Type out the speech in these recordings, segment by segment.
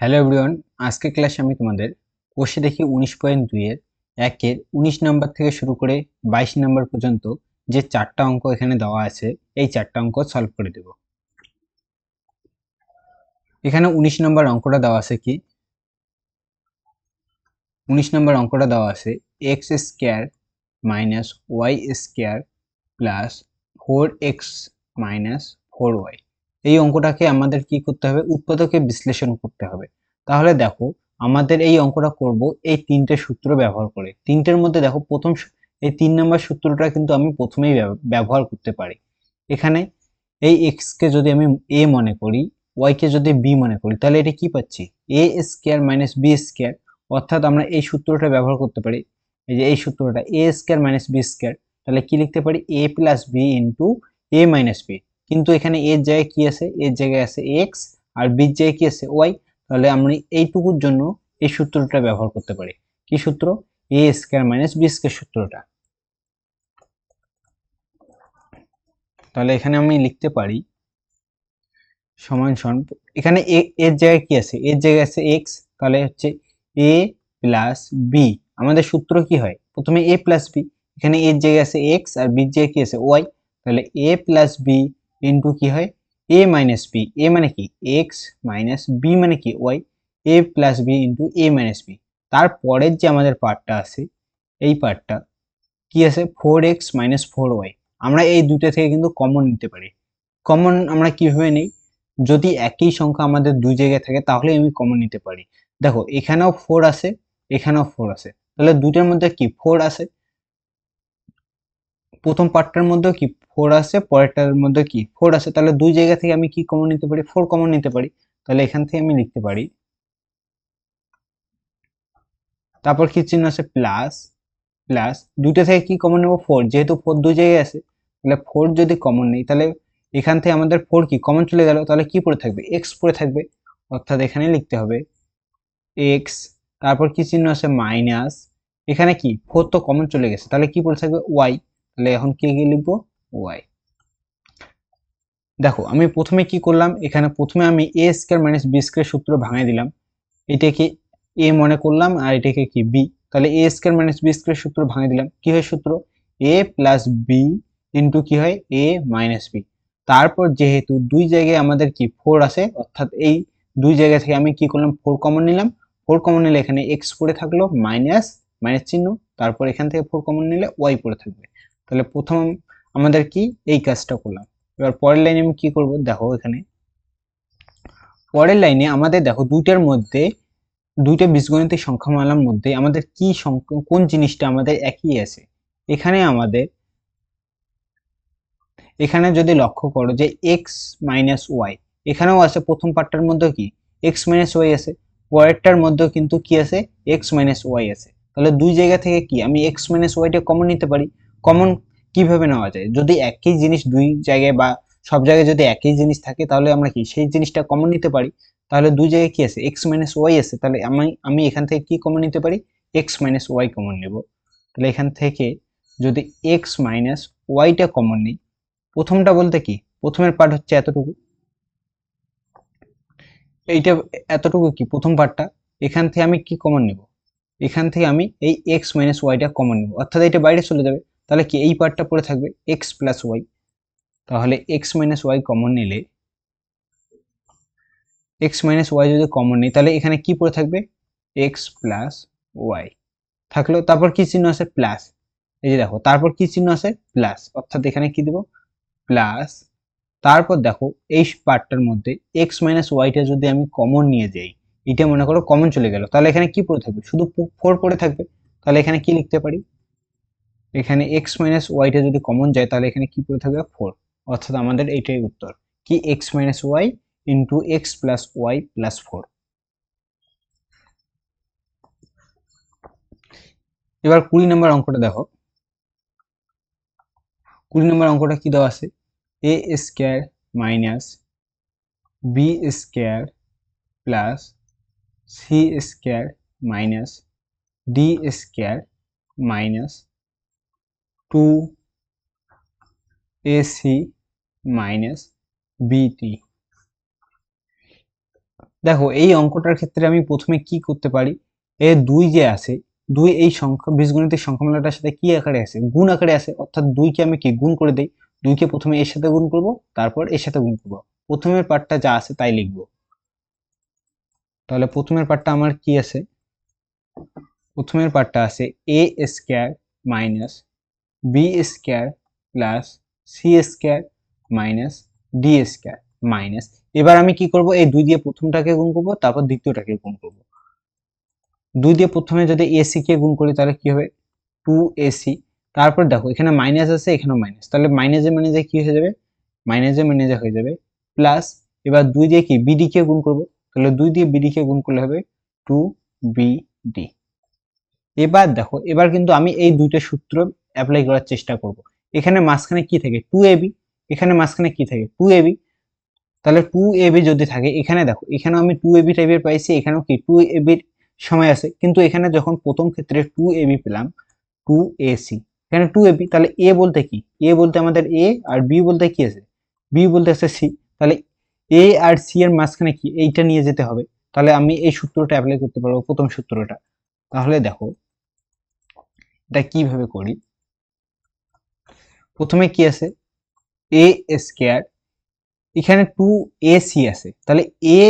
Hello everyone আজকে ক্লাসে আমি তোমাদের কোষে দেখি উনিশ পয়েন্ট দুইয়ের একের উনিশ নাম্বার থেকে শুরু করে বাইশ নাম্বার পর্যন্ত যে চারটা অঙ্ক এখানে দেওয়া আছে, এই চারটা অঙ্ক সলভ করে দেব। এখানে উনিশ নম্বর অঙ্কটা দেওয়া আছে কি? উনিশ নম্বর অঙ্কটা দেওয়া আছে X square minus Y square plus four X minus four Y এই অঙ্কটাকে আমাদের কি করতে হবে? উৎপাদকে বিশ্লেষণ করতে হবে। তাহলে দেখো, আমাদের এই অঙ্কটা করব এই তিনটে সূত্র ব্যবহার করে। তিনটের মধ্যে দেখো, প্রথম এই তিন নম্বর সূত্রটা কিন্তু আমি প্রথমেই ব্যবহার করতে পারি। এখানে এই এক্স কে যদি আমি এ মনে করি ওয়াই কে যদি বি মনে করি, তাহলে এটা কি পাচ্ছি? A square minus B square অর্থাৎ আমরা এই সূত্রটা ব্যবহার করতে পারি। এই যে এই সূত্রটা A square minus B square তাহলে কি লিখতে পারি? A plus B into A minus B কিন্তু এখানে এর জায়গায় কি আছে? এর জায়গায় আছে এক্স আর বির জায়গায় কি আছে ওয়াই তাহলে আমরা এইটুকুর জন্য এই সূত্রটা ব্যবহার করতে পারি। কি সূত্র? A square minus B square সূত্রটা। তাহলে এখানে আমি লিখতে পারি সমান সমান, এখানে এর জায়গায় কি আছে? এর জায়গায় আছে এক্স তাহলে হচ্ছে এ প্লাস বি আমাদের সূত্র কি হয়? প্রথমে এ প্লাস বি এখানে এর জায়গায় আছে এক্স আর বির জায়গায় কি আছে ওয়াই তাহলে এ প্লাস বি ইন্টু কি হয়? এ মাইনাস বি এ মানে কি? এক্স মাইনাস বি মানে কি? Y A plus B into A minus B তারপরের যে আমাদের পার্টটা আছে, এই পার্টটা কি আছে? Four X minus four Y আমরা এই দুটো থেকে কিন্তু কমন নিতে পারি। কমন আমরা কীভাবে নেই? যদি একই সংখ্যা আমাদের দুই জায়গায় থাকে তাহলে আমি কমন নিতে পারি। দেখো, এখানেও ফোর আছে, এখানেও ফোর আছে। তাহলে দুটোর মধ্যে কি? ফোর আছে। প্রথম পার্টটার মধ্যে কি ফোর আছে, পরেরটার মধ্যে কি ফোর আছে? তাহলে দুই জায়গা থেকে আমি কি কমন নিতে পারি? ফোর কমন নিতে পারি। তাহলে এখান থেকে আমি লিখতে পারি। তারপর কি চিহ্ন আছে? প্লাস প্লাস দুইটা থেকে কি কমন নেব? ফোর যেহেতু ফোর দুই জায়গায় আছে, তাহলে ফোর যদি কমন নেই, তাহলে এখান থেকে আমাদের ফোর কি কমন চলে গেল? তাহলে কি পড়ে থাকবে? এক্স পড়ে থাকবে। অর্থাৎ এখানে লিখতে হবে এক্স তারপর কি চিহ্ন আছে? মাইনাস এখানে কি? ফোর তো কমন চলে গেছে। তাহলে কি পড়ে থাকবে? ওয়াই তাহলে এখন কি কি লিখব? ওয়াই দেখো, আমি প্রথমে কি করলাম? এখানে প্রথমে আমি A square minus B square সূত্র ভাঙাই দিলাম। এটাকে এ মনে করলাম আর এটাকে কি? বি তাহলে A square minus B square সূত্র ভাঙাই দিলাম। কি হয় সূত্র? এ প্লাস বি ইন্টু কি হয়? এ মাইনাস বি তারপর যেহেতু দুই জায়গায় আমাদের কি? ফোর আছে, অর্থাৎ এই দুই জায়গা থেকে আমি কি করলাম? ফোর কমন নিলাম। ফোর কমন নিলে এখানে এক্স পড়ে থাকল মাইনাস মাইনাস চিহ্ন। তারপর এখান থেকে ফোর কমন নিলে ওয়াই পড়ে থাকবে। তাহলে প্রথম আমাদের কি? এই কাজটা করলাম। এবার পরের লাইনে আমি কি করব? দেখো এখানে। পরের লাইনে আমাদের দেখো দুইটার মধ্যে, দুইটা বীজগণিতের সংখ্যামালার মধ্যে আমাদের কি কোন জিনিসটা আমাদের একই আছে? এখানে আমাদের, এখানে যদি লক্ষ্য করো যে এক্স মাইনাস ওয়াই এখানেও আছে প্রথম পার্টটার মধ্যে কি? এক্স মাইনাস ওয়াই আছে। পরেরটার মধ্যেও কিন্তু কি আছে? এক্স মাইনাস ওয়াই আছে। তাহলে দুই জায়গা থেকে কি? আমি এক্স মাইনাস ওয়াইটা কমন নিতে পারি। কমন কীভাবে নেওয়া যায়? যদি একই জিনিস দুই জায়গায় বা সব জায়গায় যদি একই জিনিস থাকে, তাহলে আমরা কি সেই জিনিসটা কমন নিতে পারি? তাহলে দুই জায়গায় কি আছে? এক্স মাইনাস ওয়াই আছে। তাহলে আমি আমি এখান থেকে কি কমন নিতে পারি? এক্স মাইনাস ওয়াই কমন নেব। তাহলে এখান থেকে যদি এক্স মাইনাস ওয়াইটা কমন নিই, প্রথমটা বলতে কি? প্রথমের পার্ট হচ্ছে এতটুকু। এইটা এতটুকু কি? প্রথম পার্টটা এখান থেকে আমি কি কমন নেব? এখান থেকে আমি এই এক্স মাইনাস ওয়াইটা কমন নেব। অর্থাৎ এটা বাইরে চলে যাবে। তাহলে কি এই পার্টটা পড়ে থাকবে? এক্স প্লাস ওয়াই তাহলে এক্স মাইনাস ওয়াই কমন নিলে এক্স মাইনাস ওয়াই যদি কমন নিই, তাহলে এখানে কি পড়ে থাকবে? এক্স প্লাস ওয়াই থাকল, তারপর কি চিহ্ন আছে? প্লাস এই যে দেখো, তারপর কি চিহ্ন আছে? প্লাস অর্থাৎ এখানে কি দেব? প্লাস তারপর দেখো, এই পার্টটার মধ্যে এক্স মাইনাস ওয়াইটা যদি আমি কমন নিয়ে যাই, এটা মনে করো কমন চলে গেল। তাহলে এখানে কি পড়ে থাকবে? শুধু ফোর পড়ে থাকবে। তাহলে এখানে কি লিখতে পারি? এখানে এক্স মাইনাস ওয়াইটা যদি কমন যায়, তাহলে এখানে কি পড়ে থাকবে? ফোর অর্থাৎ আমাদের এইটাই উত্তর। কি X minus Y into X plus Y plus four এবার কুড়ি নম্বর অঙ্কটা দেখো। কুড়ি নম্বর অঙ্কটা কি দেওয়া আছে? A square minus B square plus C square minus D square minus two AC minus BT দেখো, এই অঙ্কটার ক্ষেত্রে আমি প্রথমে কি করতে পারি? এ দুই যে আছে, দুই এই সংখ্যা বীজগণিতের সংখ্যামালাটার সাথে কি আকারে আছে? গুণ আকারে আছে, অর্থাৎ দুইকে আমি কি, গুণ করে দেই? দুইকে প্রথমে এর সাথে গুণ করব, তারপর এর সাথে গুণ করব। প্রথমের পার্টটা যা আছে তাই লিখব। তাহলে প্রথমের পার্টটা আমার কি আছে? প্রথমের পার্টটা আছে A square minus B square plus C square minus D square minus এবার আমি কি করব? এই দুই দিয়ে প্রথমটাকে গুণ করব, তারপর দ্বিতীয়টাকে গুণ করব। দুই দিয়ে প্রথমে যদি এসি কে গুণ করি, তাহলে কি হবে? টু এসি তারপর দেখো, এখানে মাইনাস আছে, এখানেও মাইনাস তাহলে মাইনাসে মাইনাসে কি হয়ে যাবে? মাইনাসে মাইনাসে হয়ে যাবে? প্লাস এবার দুই দিয়ে কি? বিডি কে গুণ করব। তাহলে দুই দিয়ে বিডি কে গুণ করলে হবে টু বিডি এবার দেখো, এবার কিন্তু আমি এই দুইটা সূত্র অ্যাপ্লাই করার চেষ্টা করব। এখানে মাঝখানে কি থাকে? টু এবি এখানে মাঝখানে কি থাকে? টু এবি তাহলে টু এবি যদি থাকে, এখানে দেখো, এখানেও আমি টু এবি টাইপের পাইছি, এখানেও কি? টু এবির সময় আছে। কিন্তু এখানে যখন প্রথম ক্ষেত্রে টু এবি পেলাম টু এসি এখানে টু এবি তাহলে এ বলতে কি? এ বলতে আমাদের এ আর বি বলতে কি আছে? বি বলতে আছে সি তাহলে এ আর সি এর মাঝখানে কি? এইটা নিয়ে যেতে হবে। তাহলে আমি এই সূত্রটা অ্যাপ্লাই করতে পারব, প্রথম সূত্রটা। তাহলে দেখো এটা কীভাবে করি? প্রথমে কি আছে? এ স্কোয়ার এখানে টু এ সি আছে। তাহলে এ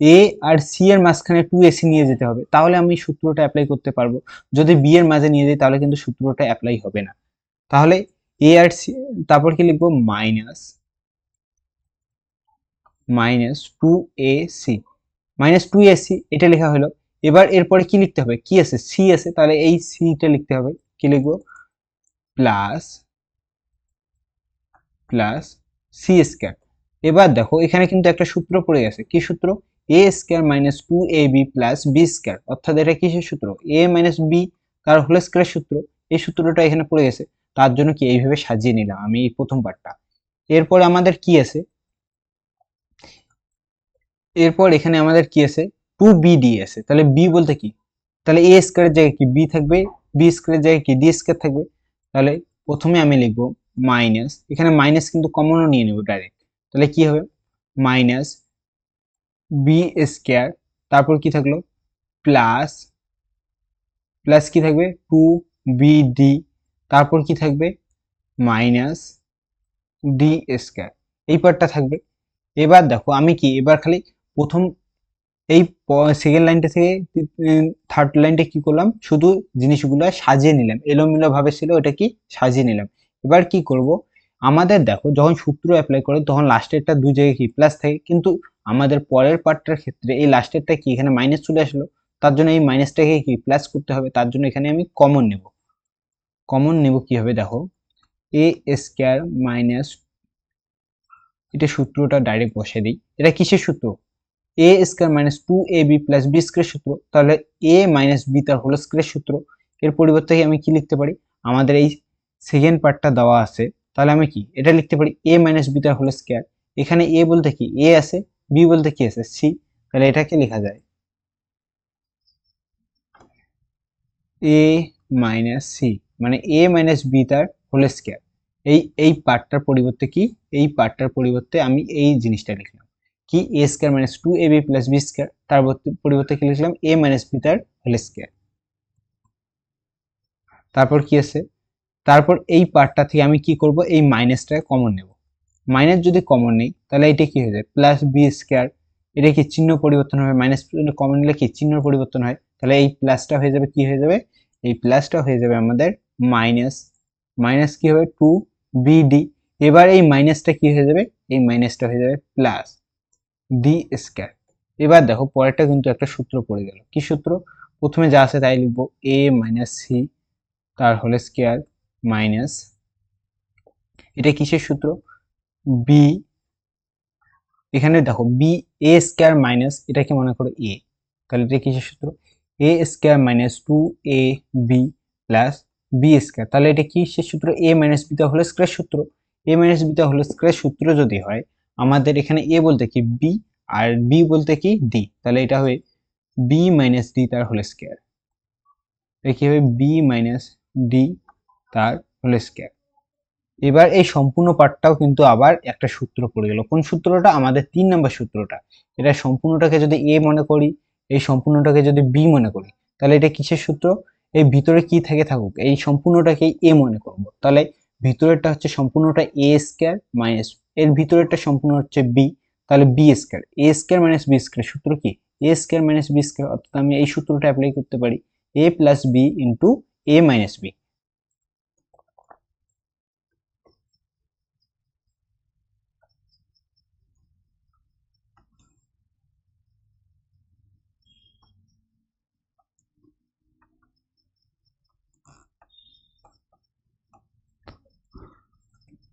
এ আর সি এর মাঝখানে টু এসি নিয়ে যেতে হবে। তাহলে আমি সূত্রটা অ্যাপ্লাই করতে পারব। যদি বি এর মাঝে নিয়ে যাই, তাহলে কিন্তু সূত্রটা অ্যাপ্লাই হবে না। তাহলে এ আর সি তারপর কি লিখব? Minus minus two A C minus two A C এটা লেখা হলো। এবার এরপরে কি লিখতে হবে? কি আছে? সি আছে, তাহলে এই সিটা লিখতে হবে। কি লিখব? প্লাস প্লাস সি স্কোয়ার এবার দেখো, এখানে কিন্তু একটা সূত্র পড়ে গেছে। কি সূত্র? A square minus two A B plus B square অর্থাৎ এটা কিসের সূত্র? এ মাইনাস বি তার হোল স্কোয়ার সূত্র। এই সূত্রটা এখানে পড়ে গেছে। তার জন্য কি এইভাবে সাজিয়ে নিলাম আমি এই প্রথম পার্টটা এরপর আমাদের কি আছে? এরপর এখানে আমাদের কি আছে? টু বি ডি আছে। তাহলে বি বলতে কি? তাহলে এ স্কোয়ারের জায়গায় কি বি থাকবে? বি স্কোয়ারের জায়গায় কি ডি স্কোয়ার থাকবে? তাহলে প্রথমে আমি লিখব মাইনাস এখানে মাইনাস কিন্তু কমনও নিয়ে নেব ডাইরেক্ট তাহলে কি হবে? মাইনাস বি স্কোয়ার তারপর কি থাকল? প্লাস প্লাস কি থাকবে? টু বি ডি তারপর কি থাকবে? মাইনাস ডি স্কোয়ার এই পার্টটা থাকবে। এবার দেখো আমি কি? এবার খালি প্রথম এই সেকেন্ড লাইনটা থেকে থার্ড লাইনটা কি করলাম? শুধু জিনিসগুলো সাজিয়ে নিলাম। এলোমেলো ভাবে ছিল, ওটা কি? সাজিয়ে নিলাম। এবার কি করব? আমাদের দেখো, যখন সূত্র অ্যাপ্লাই করে, তখন লাস্টেরটা দুই জায়গায় কি? প্লাস থাকে। কিন্তু আমাদের পরের পার্টটার ক্ষেত্রে এই লাস্টেরটা কি? এখানে মাইনাস চলে আসলো। তার জন্য এই মাইনাসটাকে কি? প্লাস করতে হবে। তার জন্য এখানে আমি কমন নেব। কমন নেব কি হবে দেখো? এ স্কোয়ার মাইনাস এটা সূত্রটা ডাইরেক্ট বসে দিই। এটা কিসের সূত্র? A square minus two A B plus B square সূত্র, তাহলে এ মাইনাস বি তার হোল স্কোয়ার সূত্র। এর পরিবর্তে আমি কি লিখতে পারি? আমাদের এই সেকেন্ড পার্টটা দেওয়া আছে। তাহলে আমি কি? এটা লিখতে পারি এ মাইনাস বি তার হোল স্কোয়ার এখানে এ বলতে কি? এ আছে বি বলতে কি আছে? সি তাহলে এটাকে লেখা যায়। এ মাইনাস সি মানে এ মাইনাস বি তার হোল স্কোয়ার এই এই পার্টটার পরিবর্তে কি? এই পার্টটার পরিবর্তে আমি এই জিনিসটা লিখলাম। কি A square minus two A B plus B square তার পরিবর্তে কি লিখলাম? এ মাইনাস বি তার হোল স্কোয়ার তারপর কি আছে? তারপর এই পার্টটা থেকে আমি কি করব? এই মাইনাসটা কমন নেব। মাইনাস যদি কমন নেই, তাহলে এটা কি হয়ে যায়? প্লাস বি স্কোয়ার এটা কি চিহ্ন পরিবর্তন হবে? মাইনাস কমন নিলে কি চিহ্ন পরিবর্তন হয়? তাহলে এই প্লাসটা হয়ে যাবে, কি হয়ে যাবে? এই প্লাসটা হয়ে যাবে আমাদের মাইনাস মাইনাস কি হবে? টু বিডি এবার এই মাইনাসটা কি হয়ে যাবে? এই মাইনাসটা হয়ে যাবে প্লাস ডি স্কোয়ার। এবার দেখো, পরেরটা কিন্তু একটা সূত্র পড়ে গেল। কি সূত্র? প্রথমে যা আছে তাই লিখব এ মাইনাস সি তার হোল স্কোয়ার মাইনাস এটা কিসের সূত্র? বি এখানে দেখো বি এ স্কোয়ার মাইনাস এটাকে মনে করো এ তাহলে এটা কিসের সূত্র? A square minus two A B plus B square. তাহলে এটা কিসের সূত্র? এ মাইনাস বিটা হোল স্কোয়ার সূত্র। এ মাইনাস বিটা হোল স্কোয়ার সূত্র যদি হয় আমাদের এখানে এ বলতে কি বি আর বি বলতে কি ডি তাহলে এটা হবে বি মাইনাস ডি তার হোল স্কোয়ার কি হবে? বি মাইনাস ডি তার হোল স্কোয়ার এবার এই সম্পূর্ণ পার্টটাও কিন্তু আবার একটা সূত্র পড়ে গেল। কোন সূত্রটা? আমাদের তিন নম্বর সূত্রটা। এটা সম্পূর্ণটাকে যদি এ মনে করি, এই সম্পূর্ণটাকে যদি বি মনে করি, তাহলে এটা কিসের সূত্র? এই ভিতরে কি থেকে থাকুক, এই সম্পূর্ণটাকে এ মনে করব। তাহলে ভিতরেরটা হচ্ছে সম্পূর্ণটা এ স্কোয়ার মাইনাস এর ভিতরেরটা সম্পূর্ণ হচ্ছে বি তাহলে B square A square minus B square সূত্র কি? A square minus B square অর্থাৎ আমি এই সূত্রটা অ্যাপ্লাই করতে পারি A plus B into A minus B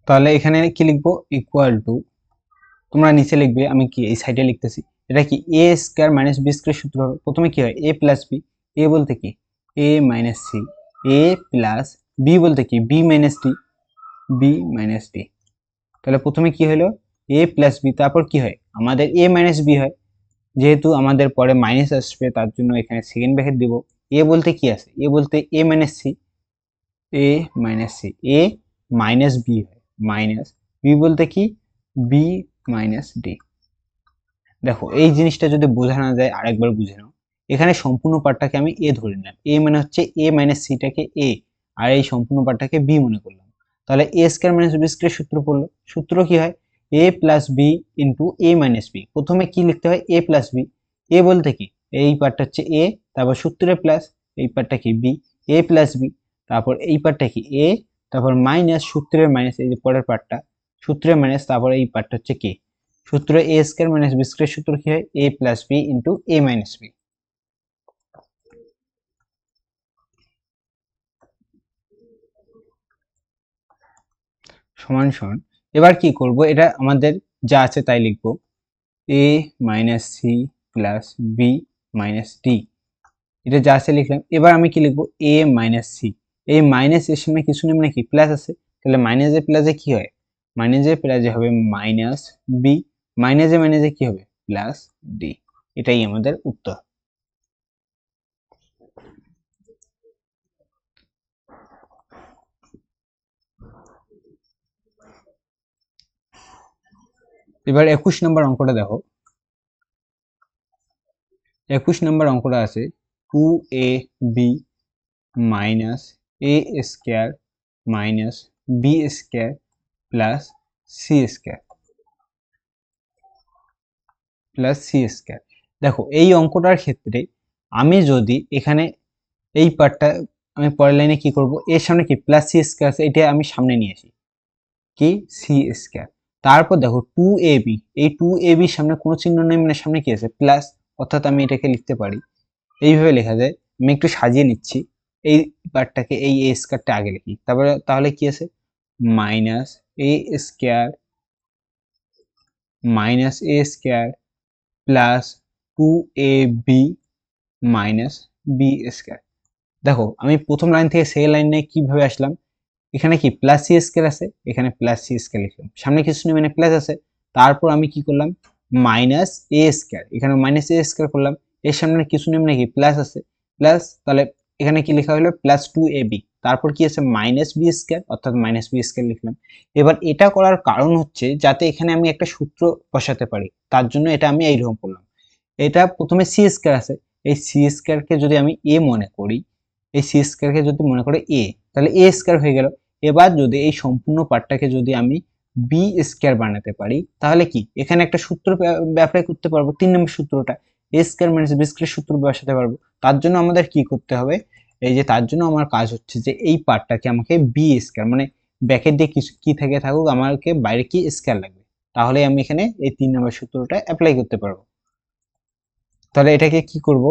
তাহলে এখানে কি লিখব? ইকুয়াল টু তোমরা নিচে লিখবে, আমি কি এই সাইডে লিখতেছি। এটা কি A square minus B square সূত্র হবে? প্রথমে কি হয়? এ প্লাস বি এ বলতে কি? A minus C A plus B বলতে কি? B minus D B minus D তাহলে প্রথমে কি হলো? এ প্লাস বি তারপর কি হয়? আমাদের এ মাইনাস বি হয়। যেহেতু আমাদের পরে মাইনাস আসবে, তার জন্য এখানে সেকেন্ড ব্র্যাকেট দিব। এ বলতে কি আছে? এ বলতে A minus C A minus C A minus B হয়। মাইনাস বি বলতে কি? বি মাইনাস ডি দেখো, এই জিনিসটা যদি বোঝানো যায়, আরেকবার বুঝে নাও। এখানে সম্পূর্ণ পার্টটাকে আমি এ ধরে নিলাম। এ মানে হচ্ছে এ মাইনাস সিটাকে এ আর এই সম্পূর্ণ পার্টটাকে বি মনে করলাম। তাহলে A square minus B square সূত্র পড়ল। সূত্র কি হয়? A plus B into A minus B প্রথমে কি লিখতে হয়? এ প্লাস বি এ বলতে কি? এই পার্টটা হচ্ছে এ তারপর সূত্রে প্লাস এই পার্টটা কি বি এ প্লাস বি তারপর এই পার্টটা কি? এ তারপর মাইনাস সূত্রের মাইনাস এই যে পরের পার্টটা সূত্রের মাইনাস তারপর এই পার্টটা হচ্ছে কি? সূত্র A square minus B square সূত্র কি হয়? A plus B into A minus B সমান সমান। এবার কি করব? এটা আমাদের যা আছে তাই লিখব। A minus C plus B minus D এটা যা আছে লিখলাম। এবার আমি কি লিখব? এ মাইনাস সি এই মাইনাস এর সামনে কিছু নেই মানে কি প্লাস আছে। তাহলে মাইনাসে প্লাসে কি হয়? মাইনাসে প্লাসে হবে মাইনাস বি মাইনাসে মাইনাসে কি হবে? প্লাস ডি এটাই আমাদের উত্তর। এবার একুশ নম্বর অঙ্কটা দেখো। একুশ নম্বর অঙ্কটা আছে two A B minus A square minus B square plus C square plus C square দেখো, এই অঙ্কটার ক্ষেত্রে আমি যদি এখানে এই পার্টটা আমি পরের লাইনে কি করব? এর সামনে কি? প্লাস সি স্কোয়ার আছে, এটা আমি সামনে নিয়ে আসি। কি? সি স্কোয়ার তারপর দেখো টু এ বি এই টু এ বির সামনে কোনো চিহ্ন নেই মানে সামনে কি আছে? প্লাস অর্থাৎ আমি এটাকে লিখতে পারি। এইভাবে লেখা যায়। আমি একটু সাজিয়ে নিচ্ছি। এই পার্টটাকে এই এ স্কোয়ারটা আগে লিখি। তারপরে তাহলে কি আছে? Minus A square minus A square plus two A B minus B square দেখো, আমি প্রথম লাইন থেকে সেই লাইনে কীভাবে আসলাম? এখানে কি প্লাস সি স্কোয়ার আছে? এখানে প্লাস সি স্কোয়ার লিখলাম। সামনে কিছু নেই মানে প্লাস আছে। তারপর আমি কি করলাম? মাইনাস এ স্কোয়ার এখানে মাইনাস এ স্কোয়ার করলাম। এর সামনে কিছু নেই মানে কি প্লাস আছে। প্লাস তাহলে এখানে কি লেখা হলো? প্লাস টু এ বি তারপর কি আছে? মাইনাস বি স্কোয়ার অর্থাৎ মাইনাস বি স্কোয়ার লিখলাম। এবার এটা করার কারণ হচ্ছে যাতে এখানে আমি একটা সূত্র বসাতে পারি। তার জন্য এটা আমি এইরকম করলাম। এটা প্রথমে সি স্কোয়ার আছে। এই সি স্কোয়ারকে যদি আমি এ মনে করি, এই সি স্কোয়ারকে যদি মনে করে এ তাহলে এ স্কোয়ার হয়ে গেল। এবার যদি এই সম্পূর্ণ পার্টটাকে যদি আমি বি স্কোয়ার বানাতে পারি, তাহলে কি? এখানে একটা সূত্র অ্যাপ্লাই করতে পারব। তিন নম্বর সূত্রটা। A square minus B square সূত্র বসাতে পারব। তার জন্য আমাদের কি করতে হবে? এই যে তার জন্য আমার কাজ হচ্ছে যে এই পার্টটাকে আমাকে বি স্কোয়ার মানে ব্যাকের দিয়ে কিছু কি থেকে থাকুক আমাকে বাইরে কি স্কোয়ার লাগবে? তাহলে আমি এখানে এই তিন নম্বর সূত্রটা অ্যাপ্লাই করতে পারব। তাহলে এটাকে কি করব?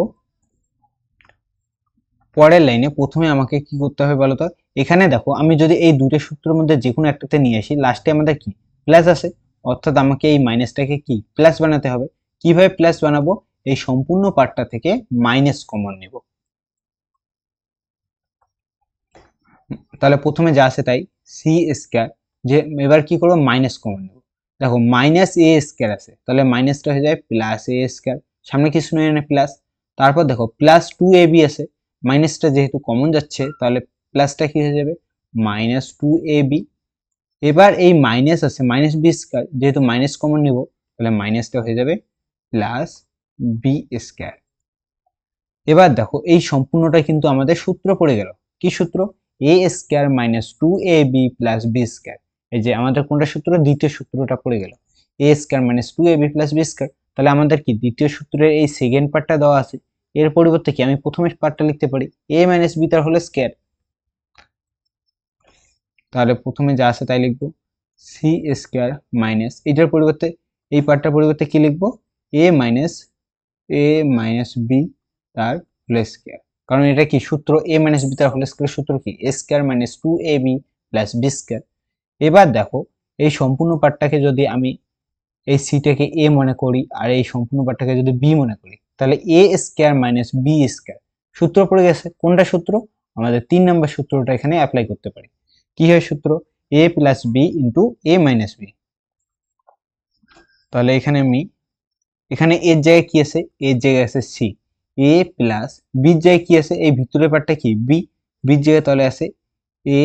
পরের লাইনে প্রথমে আমাকে কি করতে হবে বলো তো? এখানে দেখো, আমি যদি এই দুটো সূত্রের মধ্যে যে কোনো একটাতে নিয়ে আসি লাস্টে আমাদের কি? প্লাস আছে। অর্থাৎ আমাকে এই মাইনাসটাকে কি? প্লাস বানাতে হবে। কীভাবে প্লাস বানাবো? এই সম্পূর্ণ পার্টটা থেকে মাইনাস কমন নেব। তাহলে প্রথমে যা আছে তাই সি স্কোয়ার যে এবার কি করব? মাইনাস কমন নেব। দেখো মাইনাস এ স্কোয়ার আছে, তাহলে মাইনাসটা হয়ে যায় প্লাস এ স্কোয়ার সামনে কিছু নয় প্লাস তারপর দেখো প্লাস টু এ বি আছে মাইনাসটা যেহেতু কমন যাচ্ছে, তাহলে প্লাসটা কি হয়ে যাবে? মাইনাস টু এ বি এবার এই মাইনাস আছে মাইনাস বি স্কোয়ার যেহেতু মাইনাস কমন নেব, তাহলে মাইনাসটা হয়ে যাবে প্লাস বি স্কোয়ার এবার দেখো, এই সম্পূর্ণটা কিন্তু আমাদের সূত্র পড়ে গেল। কি সূত্র? A square minus two A B plus B square এই যে আমাদের কোনটা সূত্র? দ্বিতীয় সূত্রটা পড়ে গেল। A square minus two A B plus B square তাহলে আমাদের কি দ্বিতীয় সূত্রের এই সেকেন্ড পার্টটা দেওয়া আছে? এর পরিবর্তে কি আমি প্রথমে পার্টটা লিখতে পারি? এ মাইনাস বি তার হলো স্কোয়ার তাহলে প্রথমে যা আছে তাই লিখব। সি স্কোয়ার মাইনাস এটার পরিবর্তে, এই পার্টটার পরিবর্তে কি লিখব? A minus A minus B তার হোল স্কোয়ার কারণ এটা কি? সূত্র এ মাইনাস বি তার হোল স্কোয়ার সূত্র কি? A square minus two A B plus B square এবার দেখো, এই সম্পূর্ণ পার্টটাকে যদি আমি এই সিটাকে এ মনে করি আর এই সম্পূর্ণ পার্টটাকে যদি বি মনে করি, তাহলে A square minus B square সূত্র পড়ে গেছে। কোনটা সূত্র? আমাদের তিন নম্বর সূত্রটা এখানে অ্যাপ্লাই করতে পারি। কি হয় সূত্র? A plus B into A minus B তাহলে এখানে আমি এখানে এর জায়গায় কি আছে? এর জায়গায় আছে সি এ প্লাস বির জায়গায় কি আছে? এই ভিতরের পার্টটা কি? বি বির জায়গায় তাহলে আছে এ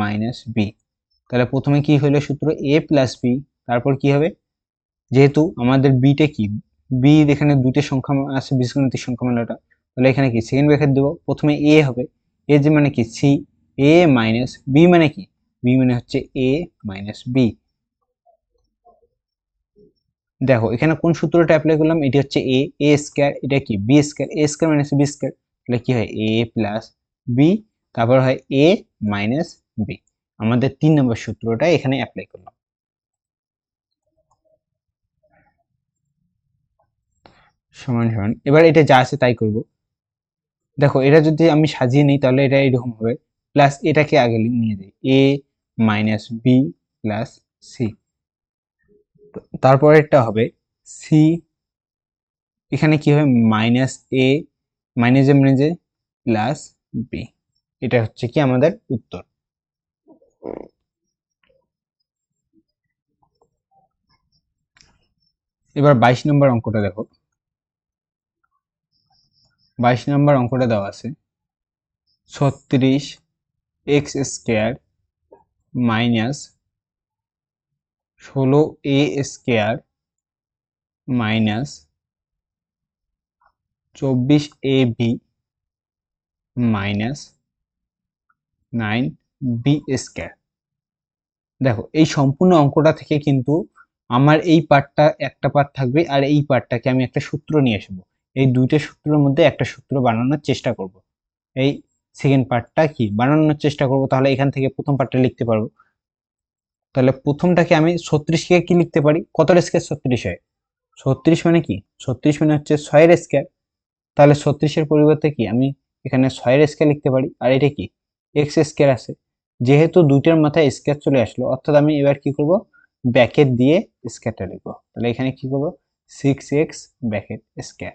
মাইনাস বি তাহলে প্রথমে কি হলো সূত্র? এ প্লাস বি তারপর কি হবে? যেহেতু আমাদের বিটা কি? বি এখানে দুটো সংখ্যা আছে বীজগণিতিক সংখ্যা মেলাটা তাহলে এখানে কি? সেকেন্ড ব্র্যাকেট দেবো। প্রথমে এ হবে। এ যে মানে কি? সি এ মাইনাস বি মানে কি? বি মানে হচ্ছে এ মাইনাস বি দেখো, এখানে কোন সূত্রটা অ্যাপ্লাই করলাম? এটি হচ্ছে এ এ স্কোয়ার এটা কি? B square A square minus B square তাহলে কি হয়? এ প্লাস বি তারপর হয় এ মাইনাস বি আমাদের তিন নম্বর সূত্রটা এখানে অ্যাপ্লাই করলাম। সমান সমান। এবার এটা যা আছে তাই করব। দেখো, এটা যদি আমি সাজিয়ে নিই, তাহলে এটা এরকম হবে। প্লাস এটাকে আগে নিয়ে যাই। A minus B plus C তারপরেরটা হবে সি এখানে কি হবে? মাইনাস এ মাইনাসে মাইনাসে প্লাস বি এটা হচ্ছে কি আমাদের উত্তর। এবার বাইশ নম্বর অঙ্কটা দেখো। বাইশ নম্বর অঙ্কটা দেওয়া আছে। ছত্রিশ এক্স স্কোয়ার মাইনাস ষোলো এ স্কোয়ার মাইনাস চব্বিশ A B minus nine B square দেখো, এই সম্পূর্ণ অঙ্কটা থেকে কিন্তু আমার এই পার্টটা একটা পার্ট থাকবে আর এই পার্টটাকে আমি একটা সূত্র নিয়ে আসব। এই দুইটা সূত্রের মধ্যে একটা সূত্র বানানোর চেষ্টা করব। এই সেকেন্ড পার্টটা কি? বানানোর চেষ্টা করব, তাহলে এখান থেকে প্রথম পার্টটা লিখতে পারব। তাহলে প্রথমটাকে আমি ছত্রিশকে কি লিখতে পারি? কত স্কোয়ার ছত্রিশ হয়। ছত্রিশ মানে কি? ছত্রিশ মানে হচ্ছে ছয়ের স্কোয়ার তাহলে ছত্রিশের পরিবর্তে কি? আমি এখানে ছয়ের স্কোয়ার লিখতে পারি। আর এটা কি? এক্স স্কোয়ার আছে। যেহেতু দুইটার মাথায় স্কোয়ার চলে আসলো, অর্থাৎ আমি এবার কি করব? ব্যাকেট দিয়ে স্কোয়ারটা লিখব। তাহলে এখানে কি করব? Six X bracket square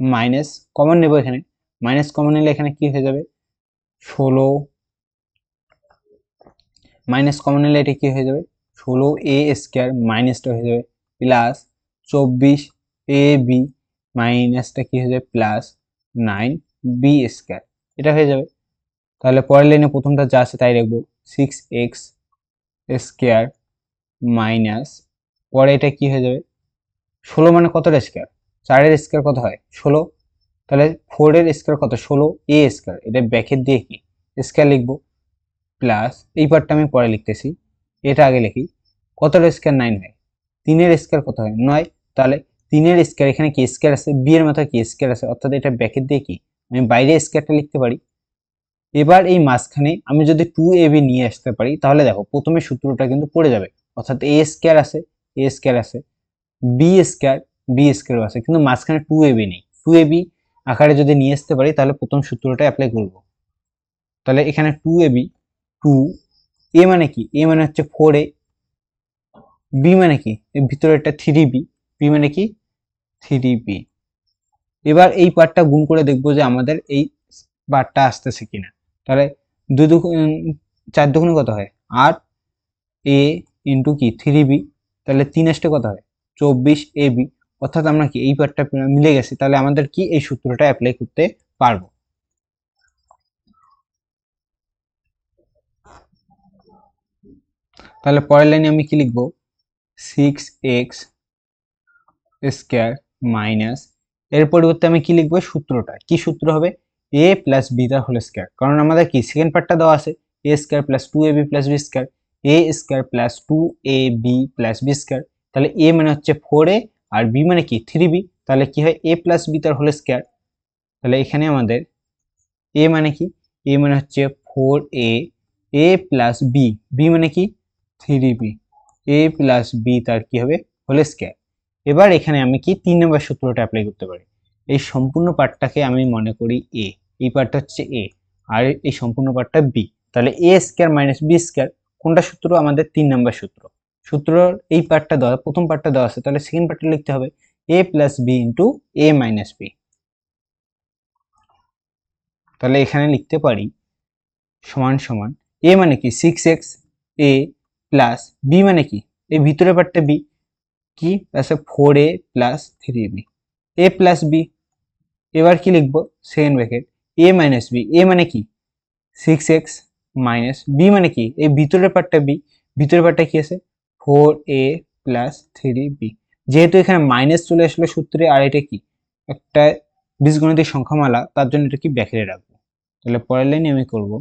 minus common নেব এখানে। মাইনাস কমন নিলে এখানে কি হয়ে যাবে? ষোলো মাইনাস কমন নিলে এটা কি হয়ে যাবে? ষোলো এ স্কোয়ার মাইনাসটা হয়ে যাবে প্লাস চব্বিশ এ বি মাইনাসটা কি হয়ে যাবে? প্লাস নাইন বি স্কোয়ার এটা হয়ে যাবে। তাহলে পরের লাইনে প্রথমটা যা আছে তাই রাখব সিক্স এক্স স্কোয়ার মাইনাস পরে এটা কি হয়ে যাবে? ষোলো মানে কতটা স্কোয়ার চারের স্কোয়ার কত হয়? ষোলো। তাহলে ফোরের স্কোয়ার কত? ষোলো এ স্কোয়ার এটা ব্যাকের দিয়ে কি? স্কোয়ার লিখব। প্লাস এই পার্টটা আমি পরে লিখতেছি। এটা আগে লিখি। কতটা স্কোয়ার নাইন হয়। তিনের স্কোয়ার কত হয়? নয়। তাহলে তিনের স্কোয়ার এখানে কি স্কোয়ার আছে? বি এর মাথায় কি স্কোয়ার আছে? অর্থাৎ এটা ব্যাকের দিয়ে কি? আমি বাইরে স্কোয়ারটা লিখতে পারি। এবার এই মাঝখানে আমি যদি টু এ বি নিয়ে আসতে পারি, তাহলে দেখো, প্রথমে সূত্রটা কিন্তু পড়ে যাবে। অর্থাৎ এ স্কোয়ার আছে এ স্কোয়ার আছে বি স্কোয়ার বি স্কোয়ার আছে, কিন্তু মাঝখানে টু এ বি নেই। টু এ বি আকারে যদি নিয়ে আসতে পারি, তাহলে প্রথম সূত্রটা অ্যাপ্লাই করব। তাহলে এখানে two a b two, a মানে কি? এ মানে হচ্ছে ফোর এ বি মানে কি? এর ভিতরে একটা থ্রি বি বি মানে কি? থ্রি বি এবার এই পার্টটা গুণ করে দেখব যে আমাদের এই পার্টটা আসতেছে কিনা। তাহলে দুই দু চার দুগুণে কত হয়? আট এ ইন্টু কি? থ্রি বি তাহলে তিন আসতে কত হয়? চব্বিশ এ বি অর্থাৎ আমরা কি এই পার্টটা মিলে গেছে, তাহলে আমাদের কি এই সূত্রটা অ্যাপ্লাই করতে পারব? তাহলে পরের লাইনে আমি কি লিখব? সিক্স এক্স স্কোয়ার মাইনাস এর পরিবর্তে আমি কি লিখব? সূত্রটা। কি সূত্র হবে? এ প্লাস বি তার হোল স্কোয়ার কারণ আমাদের কি? সেকেন্ড পার্টটা দেওয়া আছে। A square plus two a b plus b square a square plus two a b plus b square তাহলে এ মানে হচ্ছে ফোর এ আর বি মানে কি? থ্রি বি তাহলে কি হয়? এ প্লাস বি তার হোল স্কোয়ার তাহলে এখানে আমাদের এ মানে কি? এ মানে হচ্ছে four a a plus b b মানে কি? Three b a plus b তার কি হবে? হোল স্কোয়ার এবার এখানে আমি কি তিন নম্বর সূত্রটা অ্যাপ্লাই করতে পারি? এই সম্পূর্ণ পার্টটাকে আমি মনে করি এ এই পার্টটা হচ্ছে এ আর এই সম্পূর্ণ পার্টটা বি তাহলে a square minus b square কোনটা সূত্র? আমাদের তিন নম্বর সূত্র। সূত্রর এই পার্টটা দেওয়া, প্রথম পার্টটা দেওয়া আছে, তাহলে সেকেন্ড পার্টটা লিখতে হবে a plus b into a minus b তাহলে এখানে লিখতে পারি সমান সমান এ মানে কি? Six x a plus b মানে কি? এই ভিতরে পার্টটা বি কি আছে four a plus three b a plus b এবার কি লিখব? Second bracket a minus b a মানে কি? সিক্স এক্স মাইনাস বি মানে কি? এই ভিতরের পার্টটা বি ভিতরের পার্টটা কি আছে? Four a plus three b যেহেতু এখানে মাইনাস চলে আসলো সূত্রে, আর এটা কি? একটা বীজগণিতের সংখ্যামালা, তার জন্য এটা কি? ব্যাকেটে রাখব। তাহলে পরের লাইনে আমি করব।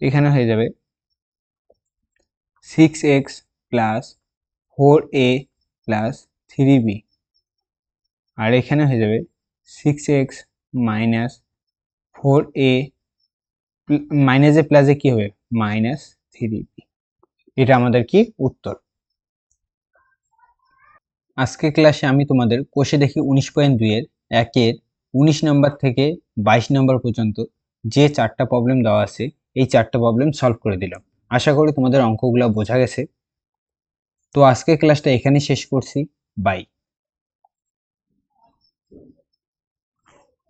এখানে হয়ে যাবে six x plus four a plus three b আর এখানে হয়ে যাবে six x minus four a মাইনাসে প্লাসে কি হবে? মাইনাস থ্রি বি এটা আমাদের কি? উত্তর। আজকে ক্লাসে আমি তোমাদের কোষে দেখি উনিশ পয়েন্ট দুইয়ের একের উনিশ নম্বর থেকে বাইশ নম্বর পর্যন্ত যে চারটা প্রবলেম দেওয়া আছে, এই চারটা প্রবলেম সলভ করে দিলাম। আশা করি তোমাদের অঙ্কগুলো বোঝা গেছে। তো আজকে ক্লাসটা এখানেই শেষ করছি। বাই